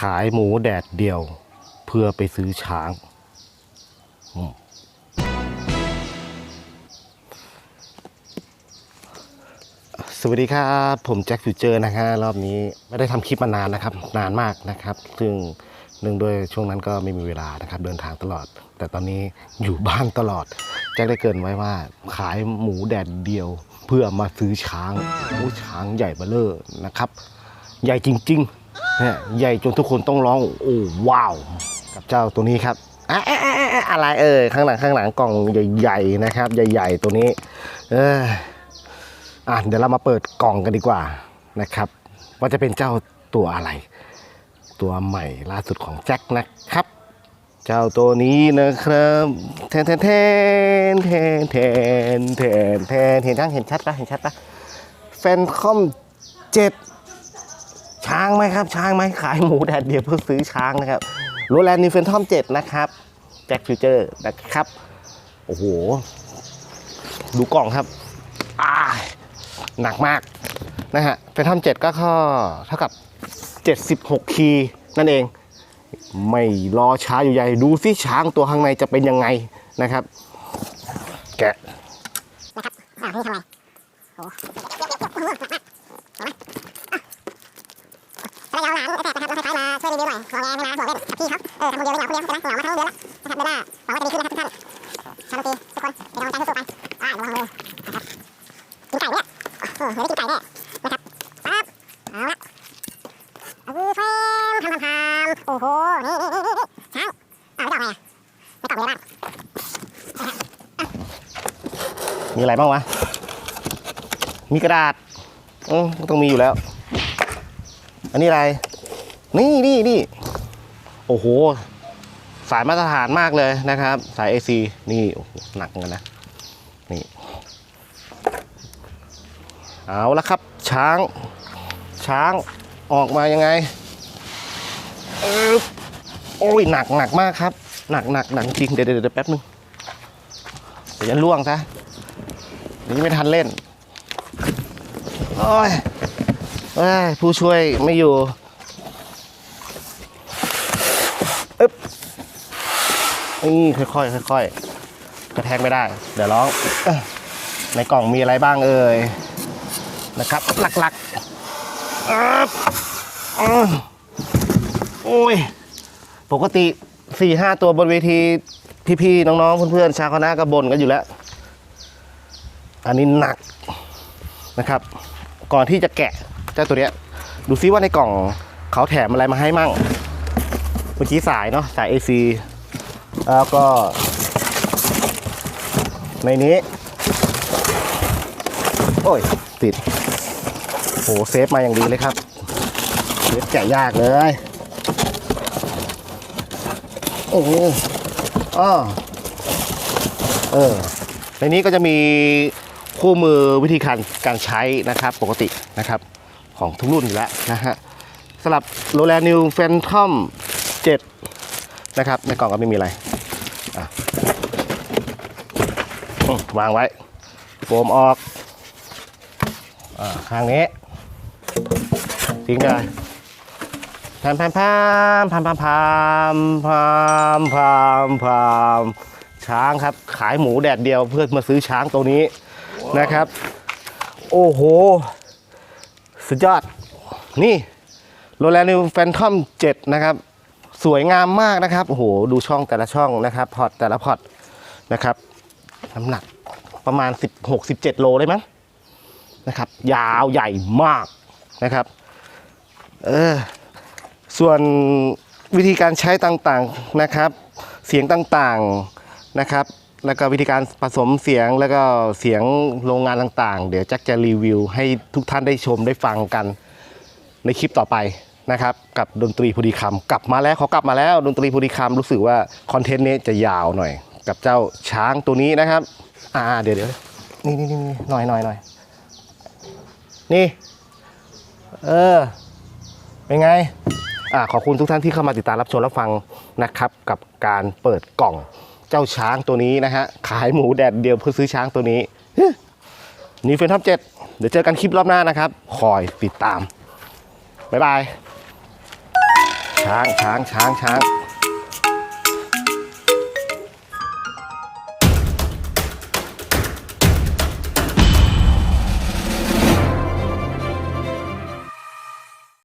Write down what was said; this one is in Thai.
ขายหมูแดดเดียว เพื่อไปซื้อช้าง สวัสดีครับ ผมแจ็คฟิวเจอร์นะฮะรอบนี้ไม่ได้ทำคลิปมานานนะครับ นานมากนะครับ ซึ่งเนื่องด้วยช่วงนั้นก็ไม่มีเวลานะครับ เดินทางตลอด แต่ตอนนี้อยู่บ้านตลอดแจ็คได้เกินไว้ว่า ขายหมูแดดเดียว เพื่อมาซื้อช้างโอ้ช้างใหญ่เบ้อเลอนะครับ ใหญ่จริง ๆ นี่ยใหญ่จนทุกคนต้องร้องโอ้ว้าว กับเจ้าตัวนี้ครับอะอะอะอะอะไรเอ่ยข้างหลังข้างหลังกล่องใหญ่ๆนะครับ ใหญ่ๆตัวนี้ เอออะเดี๋ยวเรามาเปิดกล่องกันดีกว่านะครับ ว่าจะเป็นเจ้าตัวอะไร ตัวใหม่ล่าสุดของแจ็คนะครับ เจ้าตัวนี้นะครับแทนแทนแทนแทนแทนแทนแทนเห็นชัดเห็นชัดปะเห็นชัดปะแฟนคอมเจ็ด ช้างไหมครับ ช้างไหมขายหมูแดดเดียวเพื่อซื้อช้างนะครับโรแลนด์นิวเฟนทอมเจ็ดนะครับแจ็คฟิวเจอร์นะครับ โอ้โห ดูกล่องครับอ่าหนักมากนะฮะเฟนทอมเจ็ดก็ข้อเท่ากับ 76 คีนั่นเอง ไม่รอช้าอยู่ใหญ่ ดูสิช้างตัวข้างในจะเป็นยังไงนะครับ แกะนะครับอ่านี่ทำไงโอ้ รรยาหลานแต่นะครับเราคล้ายๆมาช่วยรีวิวหน่อยขอแรงให้มาบอกเล่นกับพี่เขาเออทำคนเดียวไม่เหงาคนเดียวใช่ไหมเหงามาทั้งเดือนแล้วนะครับไม่ได้หวังว่าจะดีขึ้นนะครับทุกท่านชาลตีทุกคนเป็นกำลังใจสู้ๆไปอ่าระวังมือนะครับกินไก่เนี่ยเออเดี๋ยวได้กินไก่แน่นะครับปั๊บเอาละเอาเฟรมทำทำทำโอ้โหนี่นี่นี่นี่ช้างเอาไม่ตอบไงอะไม่ตอบเลยบ้างมีอะไรบ้างวะมีกระดาษอืมก็ต้องมีอยู่แล้ว อันนี้อะไร นี่นี่นี่โอ้โห สายมาตรฐานมากเลยนะครับ สาย AC นี่โอ้โหหนักเหมือนกันนะ นี่ เอาละครับ ช้าง ช้างออกมายังไงเออโอ้ยหนักหนักมากครับ หนักหนักหนักจริง เดี๋ยวเดี๋ยวเดี๋ยวแป๊บนึงเดี๋ยวจะล่วงซะนี่ไม่ทันเล่นโอ้ยเอ้ย ผู้ช่วยไม่อยู่อึ๊บนี่ค่อยๆค่อยๆกระแทกไม่ได้ เดี๋ยวร้องในกล่องมีอะไรบ้างเอ่ยนะครับหลักๆอึ๊บอื้อโอ้ยปกติสี่ห้าตัวบนเวทีพี่ๆน้องๆเพื่อนๆชาวคณะก็บ่นกันอยู่แล้ว อันนี้หนักนะครับ ก่อนที่จะแกะ จ้าตัวเนี้ย ดูซิว่าในกล่องเขาแถมอะไรมาให้มั่ง เมื่อกี้สายเนาะสาย AC แล้วก็ ในนี้ โอ้ย ติดโหเซฟมาอย่างดีเลยครับเซฟแกะยากเลย โอ้โหอ้อเออในนี้ก็จะมีคู่มือวิธีการการใช้นะครับปกตินะครับ ของทุกรุ่นอยู่แล้วนะฮะสำหรับโรแลนิวแฟนทอม7นะครับในกล่องก็ไม่มีอะไรอะวางไว้โฟมออกอ่าข้างนี้ทิ้งเลยพามพามพามพามพามพามพามพามพามช้างครับ ขายหมูแดดเดียวเพื่อมาซื้อช้างตัวนี้นะครับ โอ้โห สุดยอด นี่โรแลนิวแฟนทอม7นะครับ สวยงามมากนะครับ โอ้โห ดูช่องแต่ละช่องนะครับ พอร์ตแต่ละพอร์ตนะครับ น้ำหนักประมาณ 16 17 โลได้มั้งนะครับ ยาวใหญ่มากนะครับ เออ ส่วนวิธีการใช้ต่างๆนะครับ เสียงต่างๆนะครับ แล้วก็วิธีการผสมเสียงแล้วก็เสียงโรงงานต่างๆ เดี๋ยวแจ็คจะรีวิว ให้ทุกท่านได้ชมได้ฟังกันในคลิปต่อไปนะครับ กับดนตรีพอดีคำกลับมาแล้วเขากลับมาแล้วดนตรีพอดีคำรู้สึกว่าคอนเทนต์นี้จะยาวหน่อย กับเจ้าช้างตัวนี้นะครับ อ่าเดี๋ยวเดี๋ยวนี่นี่นี่นี่หน่อยหน่อยหน่อยนี่ เออเป็นไงอ่าขอบคุณทุกท่านที่เข้ามาติดตามรับชมรับฟังนะครับ กับการเปิดกล่อง เจ้าช้างตัวนี้นะฮะ ขายหมูแดดเดียวเพื่อซื้อช้างตัวนี้นี่เฟนท็อปเจ็ดเดี๋ยวเจอกันคลิปรอบหน้านะครับ คอยติดตาม บ๊ายบาย ช้างช้างช้างช้าง